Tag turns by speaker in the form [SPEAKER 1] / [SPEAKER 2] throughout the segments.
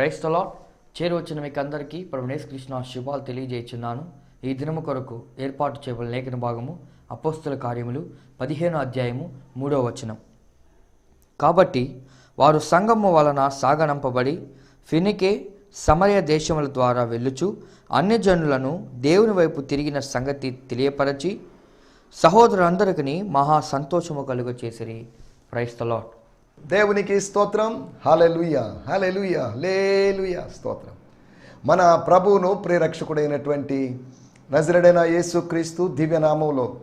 [SPEAKER 1] క్రైస్తలో చేరువచ్చిన మీకు అందరికీ ప్రభునేశ్ కృష్ణ శుభాలు తెలియజేస్తున్నాను ఈ దినము కొరకు ఏర్పాటు చేయబడిన లేఖన భాగము అపోస్తుల కార్యములు పదిహేను అధ్యాయము మూడో వచనం. కాబట్టి వారు సంగము వలన సాగనంపబడి ఫినికే సమరయ దేశముల ద్వారా వెళ్ళుచు అన్యజనులను దేవుని వైపు తిరిగిన సంగతి తెలియపరచి సహోదరులందరికీ మహా సంతోషము కలుగ చేసిరి క్రైస్తలాట్
[SPEAKER 2] దేవునికి స్తోత్రం. హాలెలుయ హాలెలుయ లేలుయ స్తోత్రం. మన ప్రభువును ప్రేరక్షకుడైనటువంటి నజరడైన యేసుక్రీస్తు దివ్యనామంలో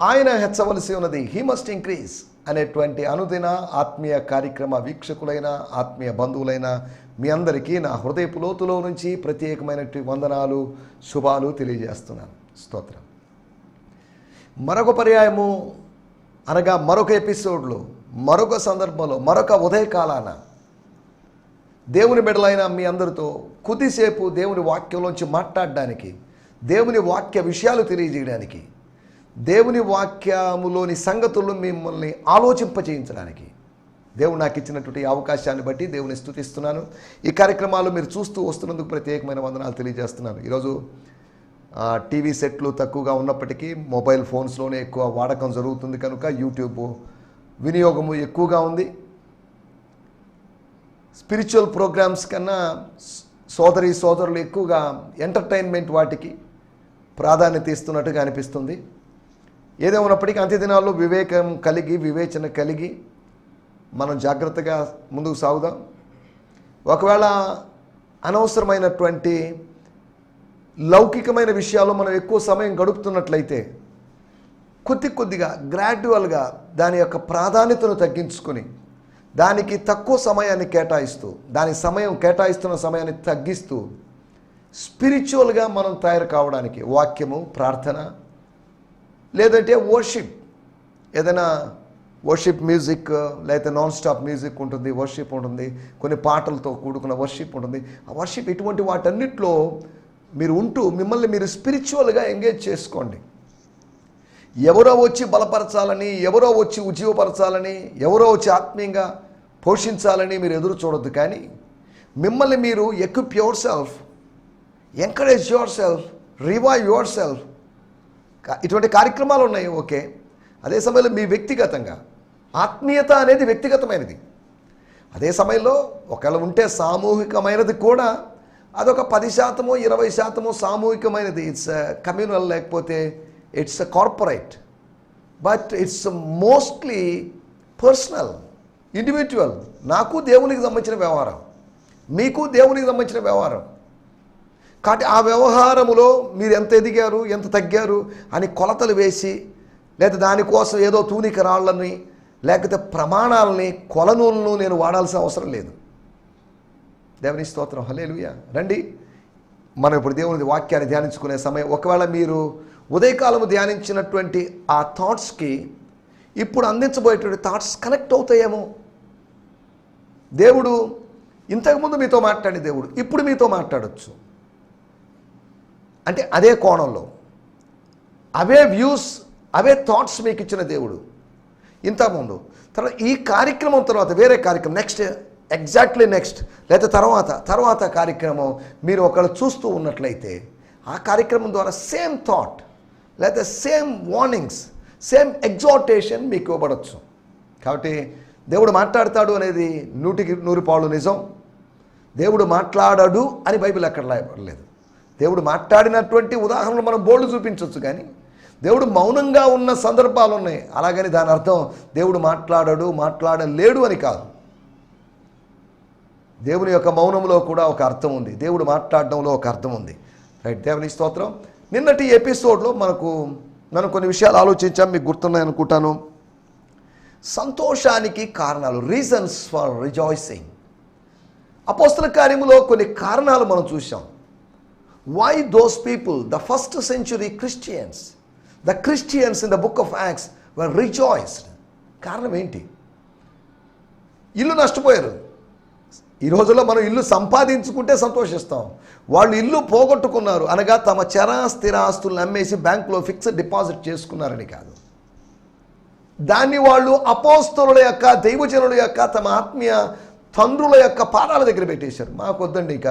[SPEAKER 2] ఆయన హెచ్చవలసి ఉన్నది హీ మస్ట్ ఇంక్రీజ్ అనేటువంటి అనుదిన ఆత్మీయ కార్యక్రమ వీక్షకులైన ఆత్మీయ బంధువులైన మీ అందరికీ నా హృదయపు లోతులో నుంచి ప్రత్యేకమైనటువంటి వందనాలు శుభాలు తెలియజేస్తున్నాను. స్తోత్రం. మరొక పర్యాయము అనగా మరొక ఎపిసోడ్లో మరొక సందర్భంలో మరొక ఉదయకాలాన దేవుని బిడలైన మీ అందరితో కొద్దిసేపు దేవుని వాక్యంలోంచి మాట్లాడడానికి దేవుని వాక్య విషయాలు తెలియజేయడానికి దేవుని వాక్యములోని సంగతులను మిమ్మల్ని ఆలోచింపచేయించడానికి దేవుడు నాకు ఇచ్చినటువంటి అవకాశాన్ని బట్టి దేవుని స్థుతిస్తున్నాను. ఈ కార్యక్రమాలు మీరు చూస్తూ వస్తున్నందుకు ప్రత్యేకమైన వందనాలు తెలియజేస్తున్నాను. ఈరోజు టీవీ సెట్లు తక్కువగా ఉన్నప్పటికీ మొబైల్ ఫోన్స్లోనే ఎక్కువ వాడకం జరుగుతుంది కనుక యూట్యూబ్ వినియోగము ఎక్కువగా ఉంది. స్పిరిచువల్ ప్రోగ్రామ్స్ కన్నా సోదరి సోదరులు ఎక్కువగా ఎంటర్టైన్మెంట్ వాటికి ప్రాధాన్యత ఇస్తున్నట్టుగా అనిపిస్తుంది. ఏదేమైనప్పటికీ అంత్య దినాల్లో వివేకం కలిగి వివేచన కలిగి మనం జాగ్రత్తగా ముందుకు సాగుదాం. ఒకవేళ అనవసరమైనటువంటి లౌకికమైన విషయాల్లో మనం ఎక్కువ సమయం గడుపుతున్నట్లయితే కొద్ది కొద్దిగా గ్రాడ్యువల్గా దాని యొక్క ప్రాధాన్యతను తగ్గించుకొని దానికి తక్కువ సమయాన్ని కేటాయిస్తూ దాని సమయం కేటాయిస్తున్న సమయాన్ని తగ్గిస్తూ స్పిరిచువల్గా మనం తయారు కావడానికి వాక్యము ప్రార్థన లేదంటే వర్షిప్. ఏదైనా వర్షిప్ మ్యూజిక్ లేకపోతే నాన్ స్టాప్ మ్యూజిక్ ఉంటుంది వర్షిప్ ఉంటుంది కొన్ని పాటలతో కూడుకున్న వర్షిప్ ఉంటుంది. ఆ వర్షిప్ ఇటువంటి వాటన్నిటిలో మీరు ఉంటూ మిమ్మల్ని మీరు స్పిరిచువల్గా ఎంగేజ్ చేసుకోండి. ఎవరో వచ్చి బలపరచాలని ఎవరో వచ్చి ఉజ్జీవపరచాలని ఎవరో వచ్చి ఆత్మీయంగా పోషించాలని మీరు ఎదురు చూడొద్దు. కానీ మిమ్మల్ని మీరు equip yourself encourage yourself revive yourself ఇటువంటి కార్యక్రమాలు ఉన్నాయి ఓకే. అదే సమయంలో మీ వ్యక్తిగతంగా. ఆత్మీయత అనేది వ్యక్తిగతమైనది. అదే సమయంలో ఒకవేళ ఉంటే సామూహికమైనది కూడా అదొక పది శాతము ఇరవై శాతము సామూహికమైనది. ఇట్స్ కమ్యూనల్ uh, లేకపోతే it's corporate but it's mostly personal individual నాకు దేవునికి సంబంధించిన వ్యవహారం. మీకు దేవునికి సంబంధించిన వ్యవహారం. కాబట్టి ఆ వ్యవహారములో మీరు ఎంత ఎదిగారు ఎంత తగ్గారు అని కొలతలు వేసి లేదా దానికోసం ఏదో తూనిక రాళ్ళని లేకపోతే ప్రమాణాలని కొలనూలను నేను వాడాల్సిన అవసరం లేదు. దేవుని స్తోత్రం. హలేలుయ రండి. మనం ఇప్పుడు దేవుని వాక్యాన్ని ధ్యానించుకునే సమయం. ఒకవేళ మీరు ఉదయకాలము ధ్యానించినటువంటి ఆ థాట్స్కి ఇప్పుడు అందించబోయేటువంటి థాట్స్ కనెక్ట్ అవుతాయేమో. దేవుడు ఇంతకుముందు మీతో మాట్లాడే దేవుడు ఇప్పుడు మీతో మాట్లాడొచ్చు. అంటే అదే కోణంలో అవే వ్యూస్ అవే థాట్స్ మీకు ఇచ్చిన దేవుడు ఇంతకుముందు తర్వాత ఈ కార్యక్రమం తర్వాత వేరే కార్యక్రమం నెక్స్ట్ ఎగ్జాక్ట్లీ నెక్స్ట్ లేదా తర్వాత తర్వాత కార్యక్రమం మీరు ఒకళ్ళు చూస్తూ ఉన్నట్లయితే ఆ కార్యక్రమం ద్వారా సేమ్ థాట్ లేకపోతే సేమ్ వార్నింగ్స్ సేమ్ ఎగ్జాటేషన్ మీకు ఇవ్వబడచ్చు. కాబట్టి దేవుడు మాట్లాడతాడు అనేది నూటికి నూరు పాళ్ళు నిజం. దేవుడు మాట్లాడడు అని బైబిల్ ఎక్కడ రాయబడలేదు. దేవుడు మాట్లాడినటువంటి ఉదాహరణలు మనం బోర్డు చూపించవచ్చు కానీ దేవుడు మౌనంగా ఉన్న సందర్భాలు ఉన్నాయి. అలాగని దాని అర్థం దేవుడు మాట్లాడడు మాట్లాడలేడు అని కాదు. దేవుని యొక్క మౌనంలో కూడా ఒక అర్థం ఉంది. దేవుడు మాట్లాడడంలో ఒక అర్థం ఉంది. రైట్? దేవుని స్తోత్రం. నిన్నటి ఎపిసోడ్లో మనకు మనం కొన్ని విషయాలు ఆలోచించాం మీకు గుర్తున్నాయి అనుకుంటాను సంతోషానికి కారణాలు రీజన్స్ ఫర్ రిజాయిసింగ్ అపోస్తల కార్యములో కొన్ని కారణాలు మనం చూసాం why those people the first century Christians the Christians in the book of Acts were rejoiced కారణం ఏంటి? ఇల్లు నష్టపోయారు. ఈ రోజుల్లో మనం ఇల్లు సంపాదించుకుంటే సంతోషిస్తాం. వాళ్ళు ఇల్లు పోగొట్టుకున్నారు అనగా తమ చరా స్థిర ఆస్తులను అమ్మేసి బ్యాంకులో ఫిక్స్డ్ డిపాజిట్ చేసుకున్నారని కాదు. దాన్ని వాళ్ళు అపోస్తరుల యొక్క దైవజనుల యొక్క తమ ఆత్మీయ తండ్రుల యొక్క పాదాల దగ్గర పెట్టేశారు. మాకు వద్దండి ఇక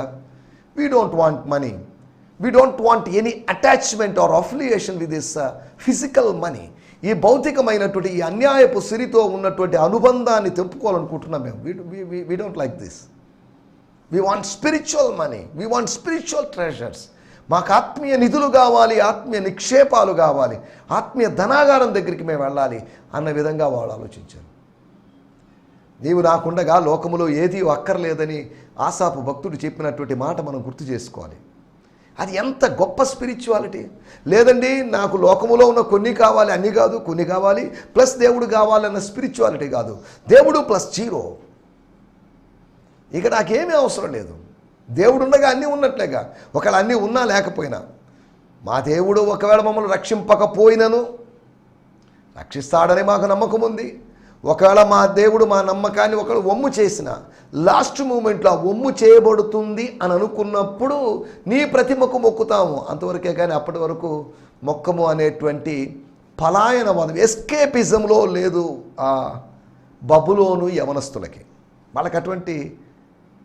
[SPEAKER 2] we don't want money we don't want any attachment or affiliation with this physical money ఈ భౌతికమైనటువంటి ఈ అన్యాయపు సిరితో ఉన్నటువంటి అనుబంధాన్ని తెంపుకోవాలనుకుంటున్నాం మేము. We don't like this we want spiritual money we want spiritual treasures మాకు ఆత్మీయ నిధులు కావాలి ఆత్మీయ నిక్షేపాలు కావాలి ఆత్మీయ ధనాగారం దగ్గరికి మేము వెళ్ళాలి అన్న విధంగా వాళ్ళు ఆలోచించారు. నీవు నాకుండగా లోకములో ఏది అక్కర్లేదని ఆశాపు భక్తుడు చెప్పినటువంటి మాట మనం గుర్తు చేసుకోవాలి. అది ఎంత గొప్ప స్పిరిచువాలిటీ లేదండి నాకు లోకములో ఉన్న కొన్ని కావాలి అన్ని కాదు కొన్ని కావాలి ప్లస్ దేవుడు కావాలన్న స్పిరిచువాలిటీ కాదు. దేవుడు ప్లస్ జీరో ఇక నాకేమీ అవసరం లేదు. దేవుడు ఉండగా అన్నీ ఉన్నట్లేగా. ఒకవేళ అన్నీ ఉన్నా లేకపోయినా. మా దేవుడు ఒకవేళ మమ్మల్ని రక్షింపకపోయినను రక్షిస్తాడని మాకు నమ్మకం ఉంది. ఒకవేళ మా దేవుడు మా నమ్మకాన్ని ఒకవేళ ఒమ్ము చేసిన లాస్ట్ మూమెంట్లో ఒమ్ము చేయబడుతుంది అని అనుకున్నప్పుడు నీ ప్రతిమకు మొక్కుతాము. అంతవరకే కానీ అప్పటి వరకు మొక్కము అనేటువంటి పలాయనవాదం ఎస్కేపిజంలో లేదు ఆ బబులోను యవనస్తులకి. వాళ్ళకి అటువంటి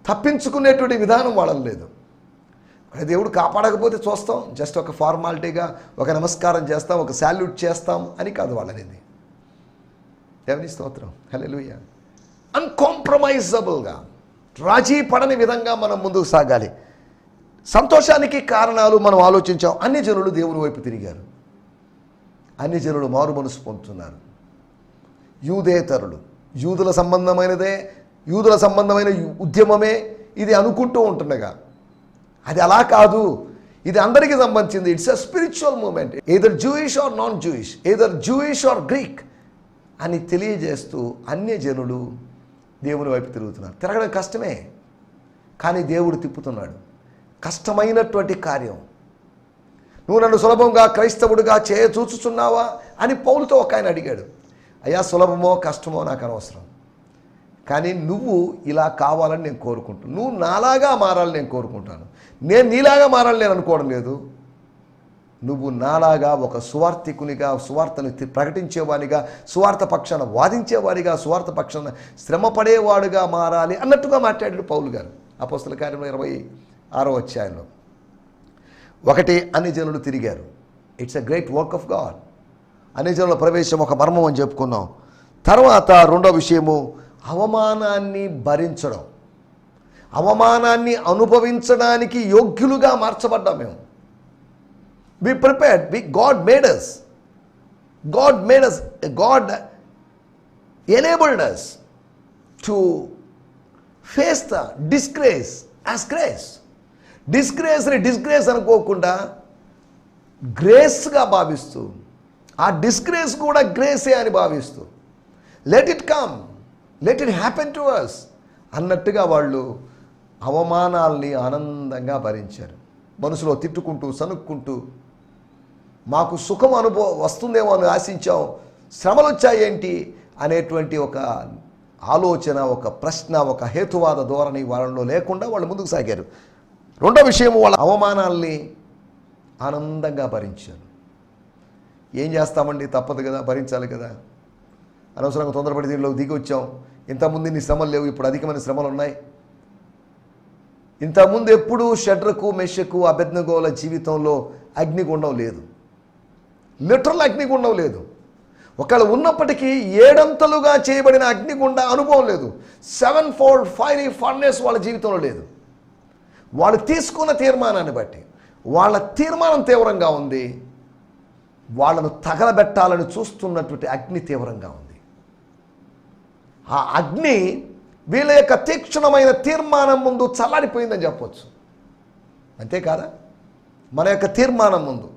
[SPEAKER 2] తప్పించుకునేటువంటి విధానం వాళ్ళని లేదు. అక్కడ దేవుడు కాపాడకపోతే చూస్తాం. జస్ట్ ఒక ఫార్మాలిటీగా ఒక నమస్కారం చేస్తాం ఒక శాల్యూట్ చేస్తాం అని కాదు వాళ్ళనేది. దేవుని స్తోత్రం. హల్లెలూయా. అన్కాంప్రమైజబుల్గా రాజీ పడని విధంగా మనం ముందుకు సాగాలి. సంతోషానికి కారణాలు మనం ఆలోచించాం. అన్ని జనులు దేవుని వైపు తిరిగారు. అన్ని జనులు మారు మనసు పొందుతున్నారు. యూదేతరులు యూదుల సంబంధమైనదే యూదుల సంబంధమైన ఉద్యమమే ఇది అనుకుంటూ ఉంటుండగా. అది అలా కాదు. ఇది అందరికీ సంబంధించింది. It's a spiritual moment either Jewish or non Jewish either Jewish or Greek అని తెలియజేస్తూ అన్య జనులు దేవుని వైపు తిరుగుతున్నారు. తిరగడం కష్టమే. కానీ దేవుడు తిప్పుతున్నాడు. కష్టమైనటువంటి కార్యం. నువ్వు నన్ను సులభంగా క్రైస్తవుడిగా చేయ చూచుచున్నావా అని పౌలుతో ఒక ఆయన అడిగాడు. అయ్యా సులభమో కష్టమో నాకు అనవసరం. కానీ నువ్వు ఇలా కావాలని నేను కోరుకుంటాను నువ్వు నాలాగా మారాలని నేను కోరుకుంటాను. నేను నీలాగా మారాలని నేను అనుకోవడం లేదు. నువ్వు నాలాగా ఒక సువార్థికునిగా సువార్తను తి- ప్రకటించేవాడిగా సువార్త పక్షాన వాదించేవాడిగా సువార్త పక్షాన శ్రమపడేవాడుగా మారాలి అన్నట్టుగా మాట్లాడాడు పౌలు గారు అపోస్తల కార్యంలో ఇరవై ఆరో అధ్యాయంలో. ఒకటి అన్ని జనులు తిరిగారు. It's a great work of God అన్ని జనుల ప్రవేశం ఒక మర్మం అని చెప్పుకున్నాం. తర్వాత రెండో విషయము అవమానాన్ని భరించడం. అవమానాన్ని అనుభవించడానికి యోగ్యులుగా మార్చబడ్డాం మేము. We prepared we God made us God made us God enabled us to face the disgrace as grace డిస్గ్రేస్ని disgrace అనుకోకుండా గ్రేస్గా భావిస్తూ ఆ డిస్గ్రేస్ కూడా గ్రేసే అని భావిస్తూ let it come let it happen to us అన్నట్టుగా వాళ్ళు అవమానాల్ని ఆనందంగా భరించారు. మనసులో తిట్టుకుంటూ సనుక్కుంటూ మాకు సుఖం అనుభవ వస్తుందేమో అని ఆశించాం శ్రమలు వచ్చాయేంటి అనేటువంటి ఒక ఆలోచన ఒక ప్రశ్న ఒక హేతువాద ధోరణి వాళ్ళలో లేకుండా వాళ్ళు ముందుకు సాగారు. రెండో విషయం వాళ్ళ అవమానాల్ని ఆనందంగా భరించారు. ఏం చేస్తామండి? తప్పదు కదా భరించాలి కదా. అనవసరంగా తొందరపడి దీనిలోకి దిగి వచ్చాం ఇంతకుముందు ఇన్ని శ్రమలు లేవు ఇప్పుడు అధికమైన శ్రమలు ఉన్నాయి. ఇంతకుముందు ఎప్పుడూ షడ్రకు మెషకు అభెజ్ఞగోల జీవితంలో అగ్నిగుండం లేదు. లిటరల్ అగ్నిగుండం లేదు. ఒకవేళ ఉన్నప్పటికీ ఏడంతలుగా చేయబడిన అగ్నిగుండ అనుభవం లేదు. సెవెన్ ఫోల్డ్ ఫైవ్ ఫర్నెస్ వాళ్ళ జీవితంలో లేదు. వాళ్ళు తీసుకున్న తీర్మానాన్ని బట్టి వాళ్ళ తీర్మానం తీవ్రంగా ఉంది. వాళ్ళను తగలబెట్టాలని చూస్తున్నటువంటి అగ్ని తీవ్రంగా ఉంది. ఆ అగ్ని వీళ్ళ యొక్క తీక్షణమైన తీర్మానం ముందు చల్లారిపోయిందని చెప్పొచ్చు. అంతేకాదా? మన యొక్క తీర్మానం ముందు.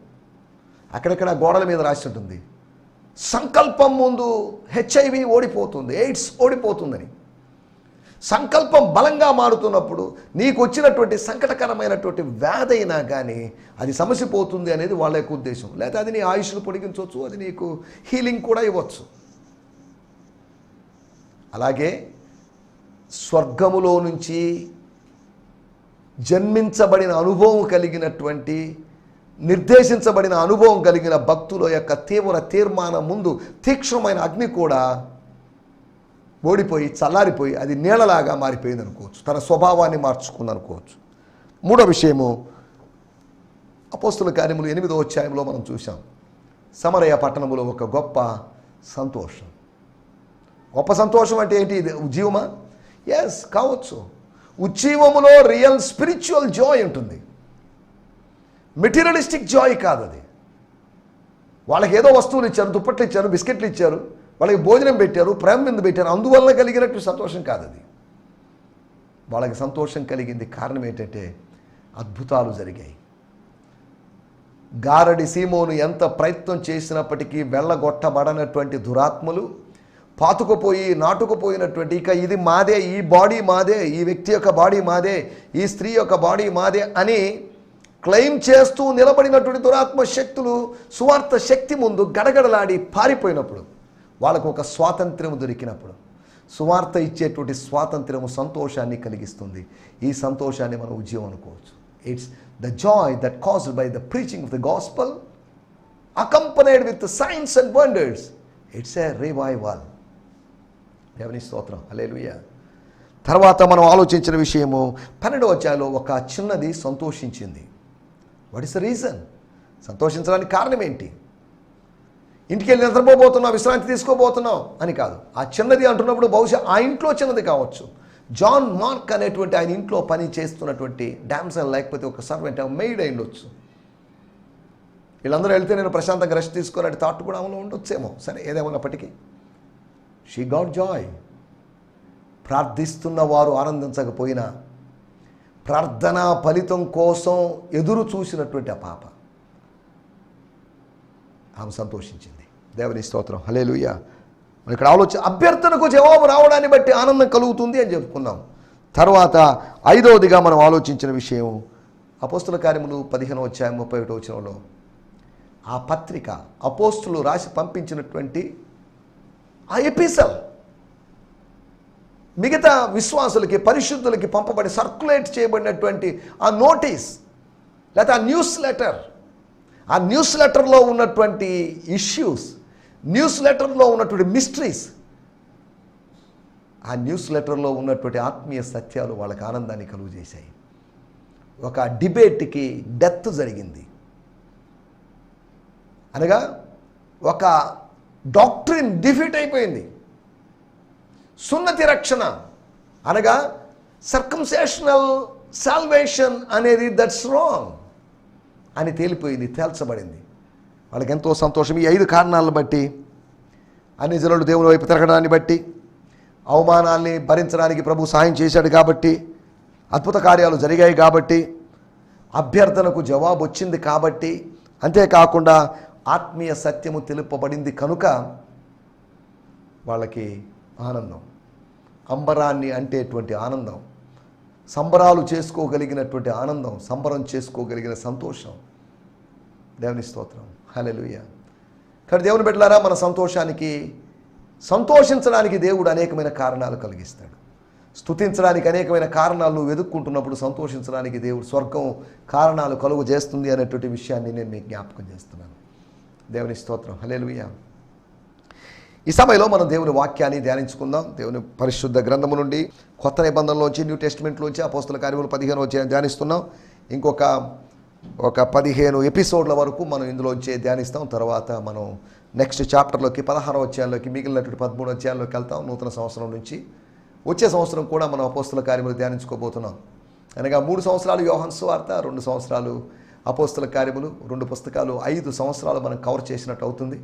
[SPEAKER 2] అక్కడక్కడ గోడల మీద రాసి ఉంటుంది. సంకల్పం ముందు హెచ్ఐవి ఓడిపోతుంది ఎయిడ్స్ ఓడిపోతుందని. సంకల్పం బలంగా మారుతున్నప్పుడు నీకు వచ్చినటువంటి సంకటకరమైనటువంటి వ్యాధి అయినా కానీ అది సమసిపోతుంది అనేది వాళ్ళ యొక్క ఉద్దేశం. లేదా అది నీ ఆయుష్ను పొడిగించవచ్చు అది నీకు హీలింగ్ కూడా ఇవ్వచ్చు. అలాగే స్వర్గములో నుంచి జన్మించబడిన అనుభవం కలిగినటువంటి నిర్దేశించబడిన అనుభవం కలిగిన భక్తుల యొక్క తీవ్ర తీర్మానం ముందు తీక్ష్ణమైన అగ్ని కూడా ఓడిపోయి చల్లారిపోయి అది నీళ్ళలాగా మారిపోయింది అనుకోవచ్చు. తన స్వభావాన్ని మార్చుకుంది అనుకోవచ్చు. మూడో విషయము అపోస్తుల కార్యములు ఎనిమిదో అధ్యాయంలో మనం చూసాం సమరయ పట్టణములో ఒక గొప్ప సంతోషం. గొప్ప సంతోషం అంటే ఏంటి? ఇది ఉజ్జీవమా ఎస్ కావచ్చు. ఉజ్జీవములో రియల్ స్పిరిచువల్ జాయ్ ఉంటుంది. మెటీరియలిస్టిక్ జాయ్ కాదు అది. వాళ్ళకి ఏదో వస్తువులు ఇచ్చారు దుప్పట్లు ఇచ్చారు బిస్కెట్లు ఇచ్చారు వాళ్ళకి భోజనం పెట్టారు ప్రేమ మీద పెట్టారు అందువల్ల కలిగినట్టు సంతోషం కాదు అది. వాళ్ళకి సంతోషం కలిగింది కారణం ఏంటంటే అద్భుతాలు జరిగాయి. గారడి సీమోను ఎంత ప్రయత్నం చేసినప్పటికీ వెళ్ళగొట్టబడనటువంటి దురాత్మలు పాతుకుపోయి నాటుకుపోయినటువంటి ఇక ఇది మాదే ఈ బాడీ మాదే ఈ వ్యక్తి యొక్క బాడీ మాదే ఈ స్త్రీ యొక్క బాడీ మాదే అని క్లెయిమ్ చేస్తూ నిలబడినటువంటి దురాత్మ శక్తులు సువార్త శక్తి ముందు గడగడలాడి పారిపోయినప్పుడు వాళ్ళకు ఒక స్వాతంత్ర్యం దొరికినప్పుడు సువార్త ఇచ్చేటువంటి స్వాతంత్ర్యము సంతోషాన్ని కలిగిస్తుంది. ఈ సంతోషాన్ని మనం ఉద్యమం అనుకోవచ్చు. It's the joy that caused by the preaching of the gospel accompanied with signs and wonders it's a revival దేవుని స్తోత్రం. అలేలుయ్య తర్వాత మనం ఆలోచించిన విషయము పన్నెండవ అధ్యాయంలో ఒక చిన్నది సంతోషించింది. వాట్ ఇస్ ద రీజన్ సంతోషించడానికి కారణం ఏంటి? ఇంటికి వెళ్ళి నిద్రపోబోతున్నావు విశ్రాంతి తీసుకోబోతున్నావు అని కాదు. ఆ చిన్నది అంటున్నప్పుడు బహుశా ఆ ఇంట్లో చిన్నది కావచ్చు. జాన్ మార్క్ అనేటువంటి ఆయన ఇంట్లో పని చేస్తున్నటువంటి డామ్సన్ లేకపోతే ఒక సర్వెంట్ మెయిడ్ అయి ఉండొచ్చు. వీళ్ళందరూ వెళ్తే నేను ప్రశాంతంగా రెస్ట్ తీసుకున్నట్టు థాట్ కూడా అమలు ఉండొచ్చేమో. సరే ఏదేమన్నప్పటికీ షీ గాట్ జాయ్ ప్రార్థిస్తున్న వారు ఆనందించకపోయినా ప్రార్థనా ఫలితం కోసం ఎదురు చూసినటువంటి ఆ పాప ఆమె సంతోషించింది. దేవుని స్తోత్రం. హలేలుయ్య మరి ఇక్కడ ఆలోచన అభ్యర్థనకు జవాబు రావడాన్ని బట్టి ఆనందం కలుగుతుంది అని చెప్పుకున్నాం. తర్వాత ఐదవదిగా మనం ఆలోచించిన విషయం అపోస్తుల కార్యములు పదిహేను వచ్చాయి ముప్పై ఒకటో వచ్చినంలో ఆ పత్రిక అపోస్తులు రాసి పంపించినటువంటి ఆ ఎపిసల్ మిగతా విశ్వాసులకి పరిశుద్ధులకి పంపబడి సర్క్యులేట్ చేయబడినటువంటి ఆ నోటీస్ లేకపోతే ఆ న్యూస్ లెటర్ ఆ న్యూస్ లెటర్లో ఉన్నటువంటి ఇష్యూస్ న్యూస్ లెటర్లో ఉన్నటువంటి మిస్టరీస్ ఆ న్యూస్ లెటర్లో ఉన్నటువంటి ఆత్మీయ సత్యాలు వాళ్ళకి ఆనందాన్ని కలుగు చేశాయి. ఒక డిబేట్కి డెత్ జరిగింది. అనగా ఒక డాక్టరీన్ డిఫీట్ అయిపోయింది. సున్నతి రక్షణ అనగా సర్కంసేషనల్ సాల్వేషన్ అనేది దట్స్ రాంగ్ అని తేలిపోయింది తేల్చబడింది. వాళ్ళకి ఎంతో సంతోషం. ఈ ఐదు కారణాలను బట్టి అన్ని జనులు దేవుని వైపు తిరగడాన్ని బట్టి అవమానాల్ని భరించడానికి ప్రభు సహాయం చేశాడు కాబట్టి అద్భుత కార్యాలు జరిగాయి కాబట్టి అభ్యర్థనకు జవాబు వచ్చింది కాబట్టి అంతేకాకుండా ఆత్మీయ సత్యము తెలుపబడింది కనుక వాళ్ళకి ఆనందం. అంబరాన్ని అంటేటువంటి ఆనందం. సంబరాలు చేసుకోగలిగినటువంటి ఆనందం సంబరం చేసుకోగలిగిన సంతోషం. దేవుని స్తోత్రం. హలెలుయ కానీ దేవుని బిడ్డలారా మన సంతోషానికి సంతోషించడానికి దేవుడు అనేకమైన కారణాలు కలిగిస్తాడు. స్తుతించడానికి అనేకమైన కారణాలు నువ్వు వెతుక్కుంటున్నప్పుడు సంతోషించడానికి దేవుడు స్వర్గం కారణాలు కలుగు చేస్తుంది అనేటువంటి విషయాన్ని నేను మీకు జ్ఞాపకం చేస్తున్నాను. దేవుని స్తోత్రం. హల్లెలూయా. ఈ సమయంలో మనం దేవుని వాక్యాన్ని ధ్యానించుకుందాం. దేవుని పరిశుద్ధ గ్రంథము నుండి కొత్త నిబంధనలోంచి న్యూ టెస్ట్మెంట్లోంచి అపోస్తుల కార్యములు పదిహేను వచ్చి ధ్యానిస్తున్నాం. ఇంకొక ఒక పదిహేను ఎపిసోడ్ల వరకు మనం ఇందులోంచి ధ్యానిస్తాం. తర్వాత మనం నెక్స్ట్ చాప్టర్లోకి పదహారో అధ్యాయంలోకి మిగిలినటువంటి పదమూడు అధ్యాయంలోకి వెళ్తాం. నూతన సంవత్సరం నుంచి వచ్చే సంవత్సరం కూడా మనం అపోస్తుల కార్యములు ధ్యానించుకోబోతున్నాం. అనగా మూడు సంవత్సరాలు యోహన్ వార్త రెండు సంవత్సరాలు అపోస్తుల కార్యములు రెండు పుస్తకాలు ఐదు సంవత్సరాలు మనం కవర్ చేసినట్టు అవుతుంది.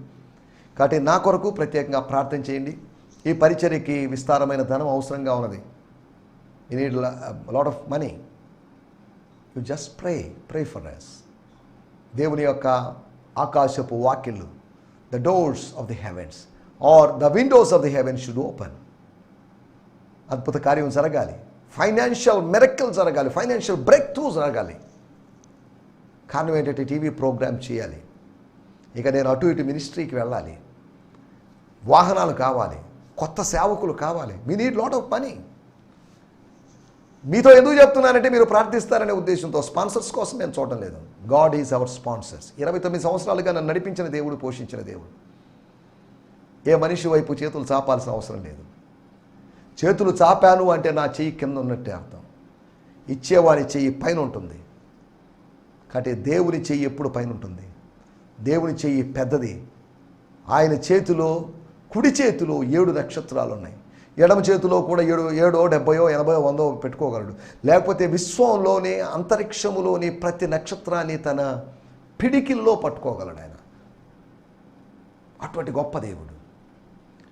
[SPEAKER 2] కాబట్టి నా కొరకు ప్రత్యేకంగా ప్రార్థన చేయండి. ఈ పరిచర్యకి విస్తారమైన ధనం అవసరంగా ఉన్నది. You need lot of money you just pray pray for us దేవుని యొక్క ఆకాశపు వాకిళ్ళు the doors of the heavens or the windows of the heavens should open అద్భుత కార్యం జరగాలి. ఫైనాన్షియల్ మెరక్కల్ జరగాలి. ఫైనాన్షియల్ బ్రేక్ త్రూ జరగాలి. కారణం ఏంటంటే టీవీ ప్రోగ్రామ్ చేయాలి. ఇక నేను అటు ఇటు మినిస్ట్రీకి వెళ్ళాలి. వాహనాలు కావాలి. కొత్త సేవకులు కావాలి. మీ నీడ్ లాట్ ఆఫ్ పని మీతో ఎందుకు చెప్తున్నానంటే మీరు ప్రార్థిస్తారనే ఉద్దేశంతో స్పాన్సర్స్ కోసం నేను చూడటం లేదు. God is our sponsors. ఇరవై తొమ్మిది సంవత్సరాలుగా నన్ను నడిపించిన దేవుడు పోషించిన దేవుడు. ఏ మనిషి వైపు చేతులు చాపాల్సిన అవసరం లేదు. చేతులు చాపాను అంటే నా చెయ్యి కింద ఉన్నట్టే అర్థం. ఇచ్చేవాడి చెయ్యి పైన ఉంటుంది. కాబట్టి దేవుని చెయ్యి ఎప్పుడు పైన ఉంటుంది దేవుని చెయ్యి పెద్దది. ఆయన చేతిలో కుడి చేతిలో ఏడు నక్షత్రాలు ఉన్నాయి ఎడమ చేతిలో కూడా ఏడు ఏడో డెబ్బయో ఎనభయో వందో పెట్టుకోగలడు. లేకపోతే విశ్వంలోని అంతరిక్షములోని ప్రతి నక్షత్రాన్ని తన పిడికిల్లో పట్టుకోగలడు ఆయన. అటువంటి గొప్ప దేవుడు.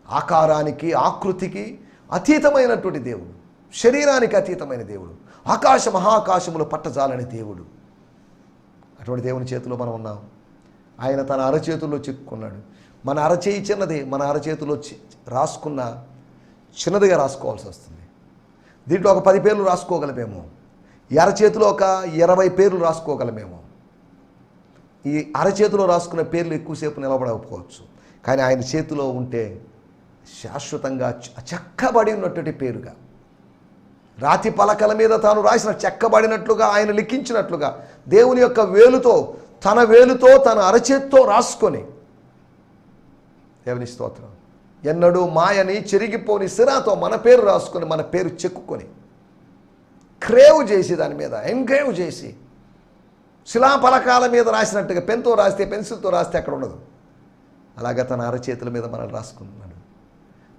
[SPEAKER 2] ఆకారానికి ఆకృతికి అతీతమైనటువంటి దేవుడు. శరీరానికి అతీతమైన దేవుడు. ఆకాశ మహాకాశములు పట్టజాలని దేవుడు. అటువంటి దేవుని చేతిలో మనం ఉన్నాం. ఆయన తన అరచేతుల్లో చిక్కుకున్నాడు. మన అరచేయి చిన్నది మన అరచేతిలో రాసుకున్న చిన్నదిగా రాసుకోవాల్సి వస్తుంది. దీంట్లో ఒక పది పేర్లు రాసుకోగలమేమో. ఈ అరచేతిలో ఒక ఇరవై పేర్లు రాసుకోగలమేమో. ఈ అరచేతిలో రాసుకున్న పేర్లు ఎక్కువసేపు నిలబడకపోవచ్చు. కానీ ఆయన చేతిలో ఉంటే శాశ్వతంగా చెక్కబడి ఉన్నటువంటి పేరుగా. రాతి పలకల మీద తాను రాసిన చెక్కబడినట్లుగా ఆయన లిఖించినట్లుగా దేవుని యొక్క వేలుతో తన వేలుతో తన అరచేత్తో రాసుకొని. దేవుని స్తోత్రం. ఎన్నడూ మాయని చెరిగిపోని సిరాతో మన పేరు రాసుకొని మన పేరు చెక్కుకొని క్రేవ్ చేసి దాని మీద ఎంగ్రేవ్ చేసి శిలాపలకాల మీద రాసినట్టుగా పెన్తో రాస్తే పెన్సిల్తో రాస్తే అక్కడ ఉండదు. అలాగా తన అరచేతుల మీద మనల్ని రాసుకున్నాడు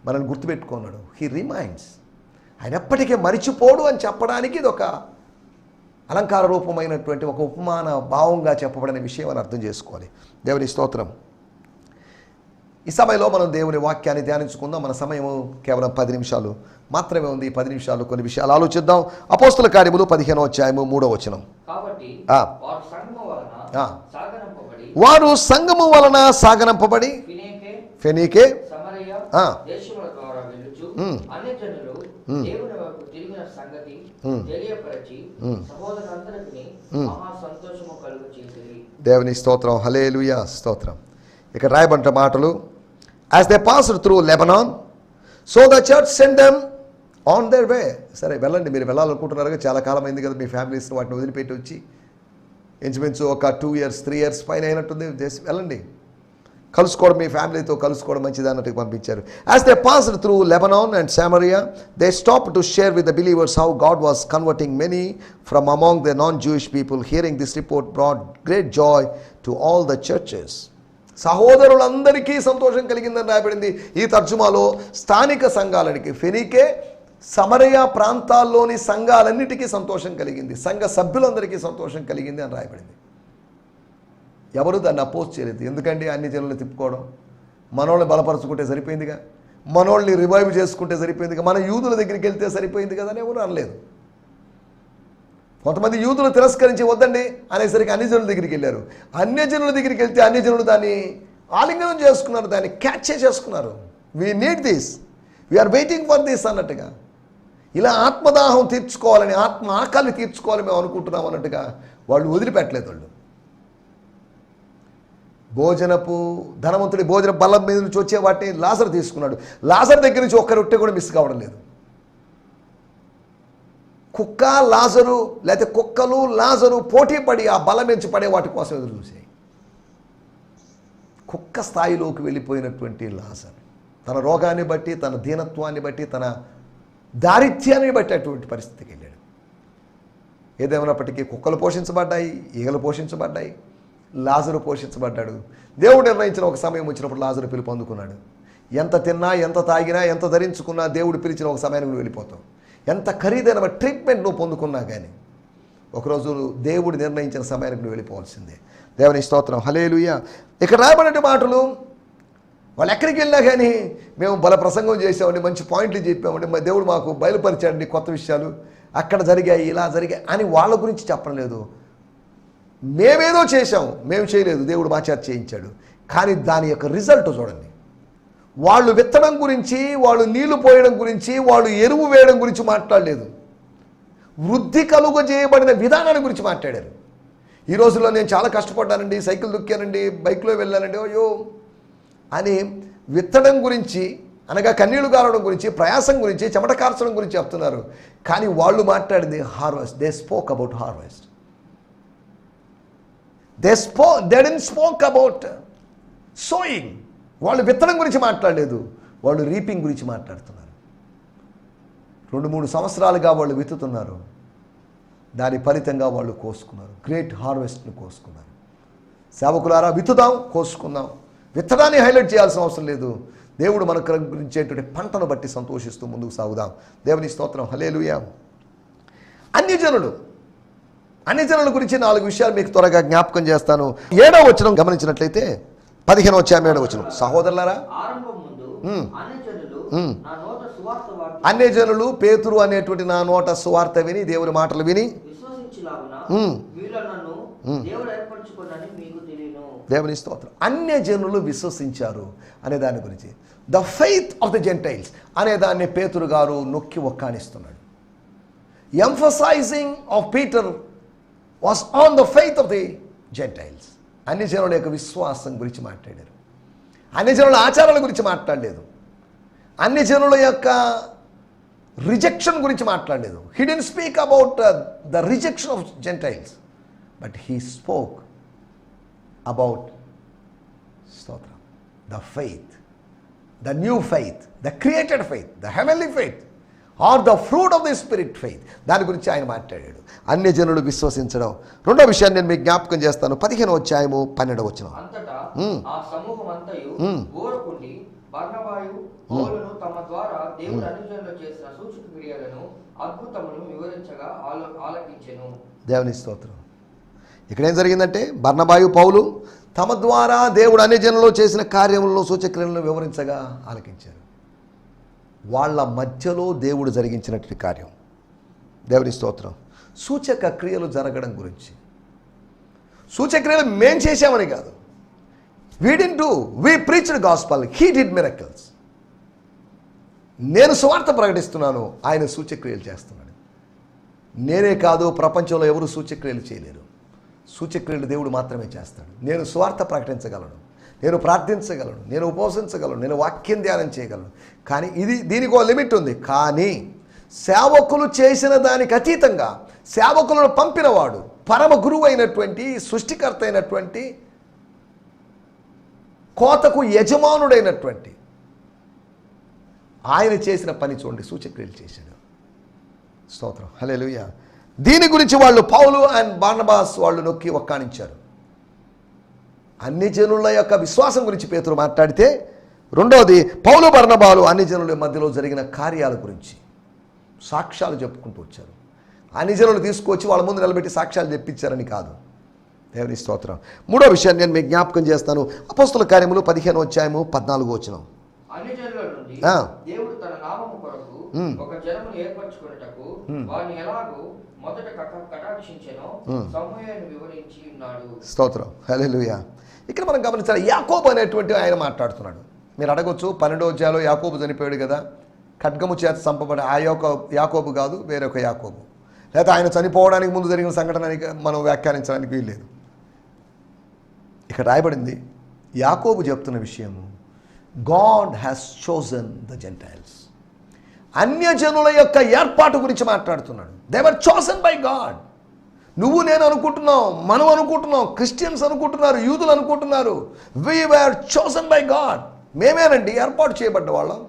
[SPEAKER 2] మనల్ని గుర్తుపెట్టుకున్నాడు. హీ రిమైండ్స్ ఆయన ఎప్పటికీ మరిచిపోడు అని చెప్పడానికి ఇది ఒక అలంకార రూపమైనటువంటి ఒక ఉపమాన భావంగా చెప్పబడిన విషయం అని అర్థం చేసుకోవాలి. దేవుని స్తోత్రం. ఈ సమయంలో మనం దేవుని వాక్యాన్ని ధ్యానించుకుందాం. మన సమయము కేవలం పది నిమిషాలు మాత్రమే ఉంది. పది నిమిషాలు కొన్ని విషయాలు ఆలోచిద్దాం. అపోస్తుల కార్యములు పదిహేనో అధ్యాయము మూడో వచనం.
[SPEAKER 1] వారు
[SPEAKER 2] సంగము వలన సాగనంపబడి
[SPEAKER 1] ఫినేకే దేవుని సంగతి. తెలియపరచి. మహా సంతోషము
[SPEAKER 2] దేవుని స్తోత్రం. హలేలుయా స్తోత్రం. ఇక్కడ రాయబడ్డ మాటలు. As they passed through Lebanon so the church send them on their way సరే వెళ్ళండి. మీరు వెళ్ళాలనుకుంటున్నారు చాలా కాలం అయింది కదా మీ ఫ్యామిలీస్ వాటిని వదిలిపెట్టి వచ్చి. ఇంచుమించు ఒక టూ ఇయర్స్ త్రీ ఇయర్స్ పైన అయినట్టుంది. వెళ్ళండి. కలుసుకోవడం మీ ఫ్యామిలీతో కలుసుకోవడం మంచిది అన్నట్టు పంపించారు. As they passed through Lebanon and Samaria they stop to share with the believers how God was converting many from among the non Jewish people hearing this report brought great joy to all the churches సహోదరులందరికీ సంతోషం కలిగిందని రాయబడింది ఈ తర్జుమాలో స్థానిక సంఘాలనికి. ఫెనీకే సమరయ ప్రాంతాల్లోని సంఘాలన్నిటికీ సంతోషం కలిగింది. సంఘ సభ్యులందరికీ సంతోషం కలిగింది అని రాయబడింది. ఎవరు దాన్ని అపోజ్ చేయలేదు. ఎందుకండి అన్ని జనులు తిప్పుకోవడం? మనోళ్ళని బలపరుచుకుంటే సరిపోయిందిగా? మనోళ్ళని రివైవ్ చేసుకుంటే సరిపోయిందిగా? మన యూదుల దగ్గరికి వెళ్తే సరిపోయింది కదా అని ఎవరు అనలేదు. కొంతమంది యూదులు తిరస్కరించి వద్దండి అనేసరికి అన్ని జనుల దగ్గరికి వెళ్ళారు. అన్ని జనుల దగ్గరికి వెళ్తే అన్ని జనులు దాన్ని ఆలింగనం చేసుకున్నారు దాన్ని క్యాచ్ చేసుకున్నారు we need this we are waiting for this అన్నట్టుగా. ఇలా ఆత్మదాహం తీర్చుకోవాలని ఆత్మ ఆకలి తీర్చుకోవాలని మేము అనుకుంటున్నాం అన్నట్టుగా వాళ్ళు వదిలిపెట్టలేదు వాళ్ళు. భోజనపు ధనవంతుడి భోజన బలం మీద నుంచి వచ్చే వాటిని లాజర్ తీసుకున్నాడు. లాజర్ దగ్గర నుంచి ఒక్క రొట్టె కూడా మిస్ కావడం లేదు. కుక్క లాజరు లేకపోతే కుక్కలు లాజరు పోటీ పడి ఆ బలం ఎంచి పడే వాటి కోసం ఎదురు చూసాయి. కుక్క స్థాయిలోకి వెళ్ళిపోయినటువంటి లాజర్ తన రోగాన్ని బట్టి తన దీనత్వాన్ని బట్టి తన దారిద్ర్యాన్ని బట్టి అటువంటి పరిస్థితికి వెళ్ళాడు. ఏదేమైనప్పటికీ కుక్కలు పోషించబడ్డాయి ఈగలు పోషించబడ్డాయి. లాజరు పోషించబడ్డాడు. దేవుడు నిర్ణయించిన ఒక సమయం వచ్చినప్పుడు లాజరు పిలుపు అందుకున్నాడు. ఎంత తిన్నా ఎంత తాగినా ఎంత ధరించుకున్నా దేవుడు పిలిచిన ఒక సమయానికి నువ్వు వెళ్ళిపోతావు. ఎంత ఖరీదైన ట్రీట్మెంట్ నువ్వు పొందుకున్నా కానీ ఒకరోజు దేవుడు నిర్ణయించిన సమయానికి నువ్వు వెళ్ళిపోవాల్సిందే. దేవుని స్తోత్రం. హలేలుయ ఇక్కడ రాబడిన మాటలు వాళ్ళు ఎక్కడికి వెళ్ళినా కానీ మేము బల ప్రసంగం చేసామండి మంచి పాయింట్లు చెప్పామండి మా దేవుడు మాకు బయలుపరిచాడండి కొత్త విషయాలు. అక్కడ జరిగాయి ఇలా జరిగాయి అని వాళ్ళ గురించి చెప్పడం లేదు. మేమేదో చేశాము మేము చేయలేదు దేవుడు మా చేయించాడు. కానీ దాని యొక్క రిజల్ట్ చూడండి. వాళ్ళు విత్తడం గురించి వాళ్ళు నీళ్ళు పోయడం గురించి వాళ్ళు ఎరువు వేయడం గురించి మాట్లాడలేదు. వృద్ధి కలుగజేయబడిన విధానాన్ని గురించి మాట్లాడారు. ఈ రోజుల్లో నేను చాలా కష్టపడ్డానండి సైకిల్ దొక్కానండి బైక్లో వెళ్ళానండి అయ్యో. అని విత్తడం గురించి అనగా కన్నీళ్ళు కారడం గురించి ప్రయాసం గురించి చెమట కార్చడం గురించి చెప్తున్నారు. కానీ వాళ్ళు మాట్లాడింది harvest they spoke about harvest they spoke they then spoke about sowing వాళ్ళు విత్తనం గురించి మాట్లాడలేదు. వాళ్ళు రీపింగ్ గురించి మాట్లాడుతున్నారు. రెండు మూడు సంవత్సరాలుగా వాళ్ళు విత్తుతున్నారు. దాని ఫలితంగా వాళ్ళు కోసుకున్నారు. గ్రేట్ హార్వెస్ట్ను కోసుకున్నారు. సేవకులారా విత్తుదాం కోసుకుందాం. విత్తనాన్ని హైలైట్ చేయాల్సిన అవసరం లేదు. దేవుడు మనకు గురించేటువంటి పంటను బట్టి సంతోషిస్తూ ముందుకు సాగుదాం. దేవుని స్తోత్రం. హలేలుయా అన్ని జనులు అన్ని జనుల గురించి నాలుగు విషయాలు మీకు త్వరగా జ్ఞాపకం చేస్తాను. ఏడవ వచనం గమనించినట్లయితే పదిహేను వచ్చాము ఏడవ వచనం. సహోదరులారా.
[SPEAKER 1] అన్ని జనులు
[SPEAKER 2] అన్ని పేతురు అనేటువంటి నా నోట సువార్త విని దేవుని మాటలు విని దేవుని స్తోత్రం. అన్య జనులు విశ్వసించారు అనే దాని గురించి. The faith of the gentiles అనే దాన్ని పేతురు గారు నొక్కి ఒక్కానిస్తున్నాడు. Emphasising of Peter was on the faith of the gentiles అన్ని జనుల యొక్క విశ్వాసం గురించి మాట్లాడారు. అన్ని జనుల ఆచారాల గురించి మాట్లాడలేదు. అన్ని జనుల యొక్క రిజెక్షన్ గురించి మాట్లాడలేదు. He didn't speak about the rejection of gentiles but he spoke about స్తోత్రం the faith the new faith the created faith the heavenly faith or the fruit of the spirit faith. దాని గురించి ఆయన మాట్లాడాడు. అన్ని జనులు విశ్వసించడం. రెండో విషయాన్ని నేను మీకు జ్ఞాపకం చేస్తాను. పదిహేను అధ్యాయము పన్నెండు వచ్చిన
[SPEAKER 1] తమ ద్వారా చేసిన సూచక క్రియలను వివరించగా ఆలకించెను.
[SPEAKER 2] దేవుని స్తోత్రం. ఇక్కడ ఏం జరిగిందంటే బర్ణబాయు పౌలు తమ ద్వారా దేవుడు అన్ని జనులు చేసిన కార్యములను సూచక్రియలను వివరించగా ఆలకించారు. వాళ్ళ మధ్యలో దేవుడు జరిగించినటువంటి కార్యం. దేవుని స్తోత్రం. సూచక క్రియలు జరగడం గురించి. సూచక్రియలు మేం చేశామని కాదు. We did do we preached gospel he did miracles నేను స్వార్థ ప్రకటిస్తున్నాను. ఆయన సూచక్రియలు చేస్తున్నాడు. నేనే కాదు ప్రపంచంలో ఎవరు సూచక్రియలు చేయలేరు. సూచక్రియలు దేవుడు మాత్రమే చేస్తాడు. నేను స్వార్థ ప్రకటించగలను. నేను ప్రార్థించగలను నేను ఉపవసించగలను నేను వాక్యం ధ్యానం చేయగలను. కానీ ఇది దీనికి ఒక లిమిట్ ఉంది. కానీ సేవకులు చేసిన దానికి అతీతంగా సేవకులను పంపినవాడు పరమ గురువు అయినటువంటి సృష్టికర్త అయినటువంటి కోతకు యజమానుడైనటువంటి ఆయన చేసిన పని చూడండి సూచక్రియలు చేశాడు. స్తోత్రం. హలే దీని గురించి వాళ్ళు పౌలు అండ్ బార్నబాస్ వాళ్ళు నొక్కి ఒక్కానించారు. అన్ని జనుల యొక్క విశ్వాసం గురించి పేతురు మాట్లాడితే రెండోది పౌలు బర్ణబాలు అన్ని జనుల మధ్యలో జరిగిన కార్యాల గురించి సాక్ష్యాలు చెప్పుకుంటూ వచ్చారు. అన్ని జనులు తీసుకొచ్చి వాళ్ళ ముందు నిలబెట్టి సాక్ష్యాలు చెప్పించారని కాదు. దేవుని స్తోత్రం. మూడో విషయాన్ని నేను మీకు జ్ఞాపకం చేస్తాను. అపోస్తుల కార్యములు పదిహేను వచ్చాయము పద్నాలుగు వచ్చినాం స్తోత్రం. హల్లెలూయా. ఇక్కడ మనం గమనించాలి యాకోబు అనేటువంటి ఆయన మాట్లాడుతున్నాడు. మీరు అడగొచ్చు పన్నెండో అధ్యాయంలో యాకోబు చనిపోయాడు కదా ఖడ్గము చేత చంపబడి ఆ యొక్క యాకోబు కాదు వేరొక యాకోబు. లేదా ఆయన చనిపోవడానికి ముందు జరిగిన సంఘటనకి మనం వ్యాఖ్యానించడానికి వీల్లేదు. ఇక్కడ రాయబడింది యాకోబు చెప్తున్న విషయము God has chosen the gentiles అన్యజనుల యొక్క ఏర్పాటు గురించి మాట్లాడుతున్నాడు. దేవర్ చోసన్ బై గాడ్ నువ్వు నేను అనుకుంటున్నావు మనం అనుకుంటున్నాం క్రిస్టియన్స్ అనుకుంటున్నారు యూదులు అనుకుంటున్నారు. We were chosen by God మేమేనండి ఏర్పాటు చేయబడ్డ వాళ్ళం.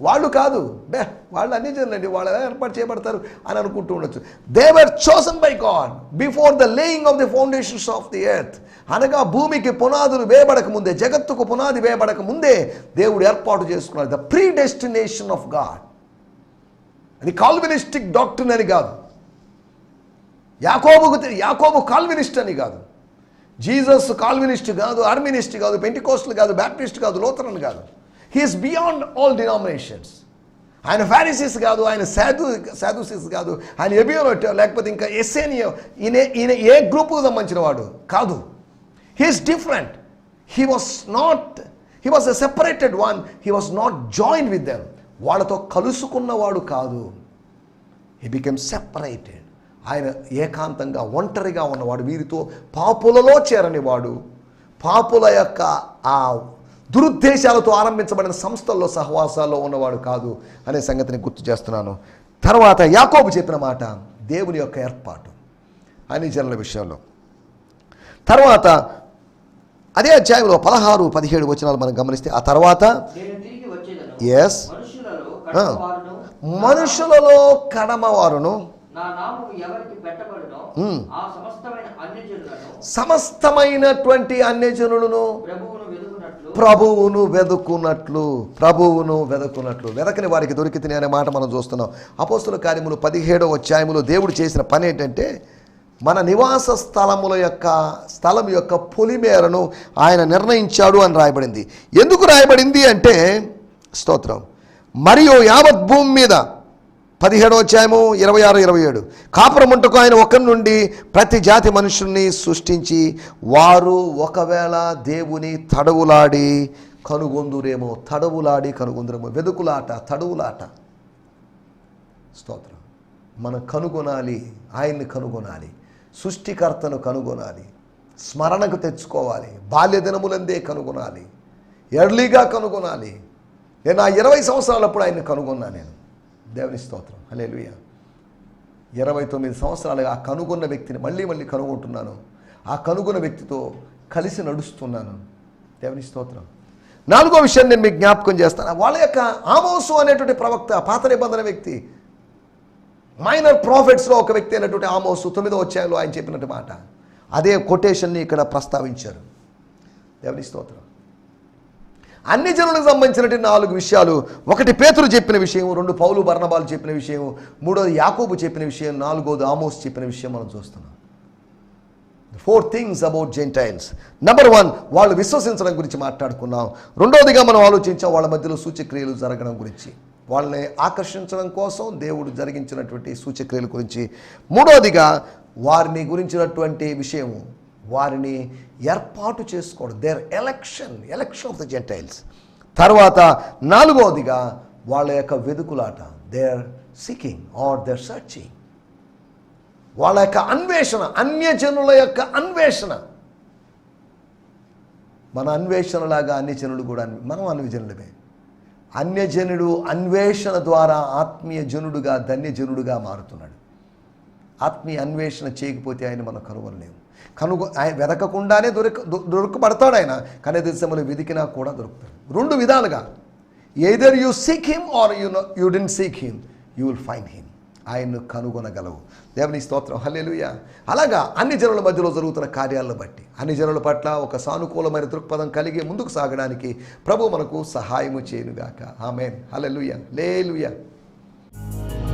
[SPEAKER 2] వాళ్ళు కాదు. బే వాళ్ళు అన్ని జనులండి. వాళ్ళు ఎలా ఏర్పాటు చేయబడతారు అని అనుకుంటూ ఉండొచ్చు. They were chosen by God before the laying of the foundations of the earth అనగా భూమికి పునాదులు వేయబడక ముందే జగత్తుకు పునాది వేయబడక ముందే దేవుడు ఏర్పాటు చేసుకున్నాడు. The predestination of God అది కాల్వినిస్టిక్ డాక్టర్ అని కాదు. యాకోబుకు యాకోబు కాల్వినిస్ట్ అని కాదు. జీసస్ కాల్వినిస్ట్ కాదు ఆర్మినిస్ట్ కాదు పెంటికోస్టల్ కాదు బ్యాప్టిస్ట్ కాదు లోతరన్ కాదు. He is beyond all denominations ఆయన ఫారిసిస్ కాదు ఆయన సాధు సాధుసిస్ కాదు ఆయన ఎబియోనట్ లేకపోతే ఇంకా ఎస్ఏనియో ఈయన ఈయన ఏ గ్రూపుకు సంబంధించిన వాడు? కాదు. He is different he was not he was a separated one he was not join with them వాళ్ళతో కలుసుకున్నవాడు కాదు. హీ బికెమ్ సెపరేటెడ్ ఆయన ఏకాంతంగా ఒంటరిగా ఉన్నవాడు వీరితో పాపులలో చేరని వాడు పాపుల యొక్క ఆ దురుద్దేశాలతో ఆరంభించబడిన సంస్థల్లో సహవాసాల్లో ఉన్నవాడు కాదు అనే సంగతిని గుర్తు చేస్తున్నాను. తర్వాత యాకోబు చెప్పిన మాట దేవుని యొక్క ఏర్పాటు అన్ని జనుల విషయంలో. తర్వాత అదే అధ్యాయంలో పదహారు పదిహేడు వచనాలు మనం గమనిస్తే ఆ తర్వాత.
[SPEAKER 1] కట్టవారును
[SPEAKER 2] మనుషులలో కడమవారును. సమస్తమైనటువంటి అన్యజనులను
[SPEAKER 1] ప్రభువును వెదుకున్నట్లు
[SPEAKER 2] ప్రభువును వెదుకున్నట్లు ప్రభువును వెదుకున్నట్లు వెదకని వారికి దొరికితే అనే మాట మనం చూస్తున్నాం. అపోస్తుల కార్యములు పదిహేడవ అధ్యాయములో దేవుడు చేసిన పని ఏంటంటే మన నివాస స్థలముల యొక్క స్థలం యొక్క పొలిమేరను ఆయన నిర్ణయించాడు అని రాయబడింది. ఎందుకు రాయబడింది అంటే స్తోత్రం. మరియు యావత్ భూమి మీద పదిహేడో అధ్యాయము ఇరవై ఆరు ఇరవై ఏడు. కాపురముంటకు ఆయన ఒకరి నుండి ప్రతి జాతి మనుషుల్ని సృష్టించి వారు ఒకవేళ దేవుని తడవులాడి కనుగొందురేమో తడవులాడి కనుగొందురేమో. వెదుకులాట తడవులాట. స్తోత్రం. మనం కనుగొనాలి ఆయన్ని కనుగొనాలి సృష్టికర్తను కనుగొనాలి స్మరణకు తెచ్చుకోవాలి బాల్య దినములందే కనుగొనాలి ఎర్లీగా కనుగొనాలి. నేను ఆ ఇరవై సంవత్సరాలప్పుడు ఆయన్ని కనుగొన్నా నేను. దేవుని స్తోత్రం. హల్లెలూయా. ఇరవై తొమ్మిది సంవత్సరాలుగా ఆ కనుగొన్న వ్యక్తిని మళ్ళీ మళ్ళీ కనుగొంటున్నాను. ఆ కనుగొన్న వ్యక్తితో కలిసి నడుస్తున్నాను. దేవుని స్తోత్రం. నాలుగో విషయం నేను మీకు జ్ఞాపకం చేస్తాను. వాళ్ళ యొక్క ఆమోసు అనేటువంటి ప్రవక్త పాత నిబంధన వ్యక్తి మైనర్ ప్రాఫిట్స్లో ఒక వ్యక్తి అయినటువంటి ఆమోసు తొమ్మిదో వచ్చాయలో ఆయన చెప్పినట్టు మాట. అదే కొటేషన్ని ఇక్కడ ప్రస్తావించారు. దేవుని స్తోత్రం. అన్ని జనులకు సంబంధించినటువంటి నాలుగు విషయాలు. ఒకటి పేతులు చెప్పిన విషయం రెండు పౌలు బర్ణబాలు చెప్పిన విషయం మూడోది యాకోబు చెప్పిన విషయం నాలుగోది ఆమోస్ చెప్పిన విషయం మనం చూస్తున్నాం. Four things about Gentiles number one వాళ్ళు విశ్వసించడం గురించి మాట్లాడుకున్నాం. రెండోదిగా మనం ఆలోచించాం వాళ్ళ మధ్యలో సూచక్రియలు జరగడం గురించి. వాళ్ళని ఆకర్షించడం కోసం దేవుడు జరిగించినటువంటి సూచక్రియల గురించి. మూడోదిగా వారిని గురించినటువంటి విషయము వారిని ఏర్పాటు చేసుకోవడం. Their election election of the Gentiles తర్వాత నాలుగవదిగా వాళ్ళ యొక్క వెదుకులాట their seeking or their searching వాళ్ళ యొక్క అన్వేషణ అన్యజనుల యొక్క అన్వేషణ. మన అన్వేషణలాగా అన్యజనులు కూడా మనం అన్యజనులమే. అన్యజనుడు అన్వేషణ ద్వారా ఆత్మీయ జనుడుగా ధన్యజనుడుగా మారుతున్నాడు. ఆత్మీయ అన్వేషణ చేయకపోతే ఆయన మనం కనుగొనలేము కనుగొ ఆయన వెతకకుండానే దొరక దొ- దొరకబడతాడు ఆయన. కానీ దేశంలో వెతికినా కూడా దొరుకుతాడు రెండు విధాలుగా. Either you seek him or you you don't seek him you will find him ఆయన్ను కనుగొనగలవు. దేవుని స్తోత్రం. హలేలుయ అలాగా అన్ని జనుల మధ్యలో జరుగుతున్న కార్యాలను బట్టి అన్ని జనుల పట్ల ఒక సానుకూలమైన దృక్పథం కలిగి ముందుకు సాగడానికి ప్రభు మనకు సహాయము చేయనుగాక. ఆమెన్. హల్లెలూయా. లేలుయా.
[SPEAKER 3] ఈ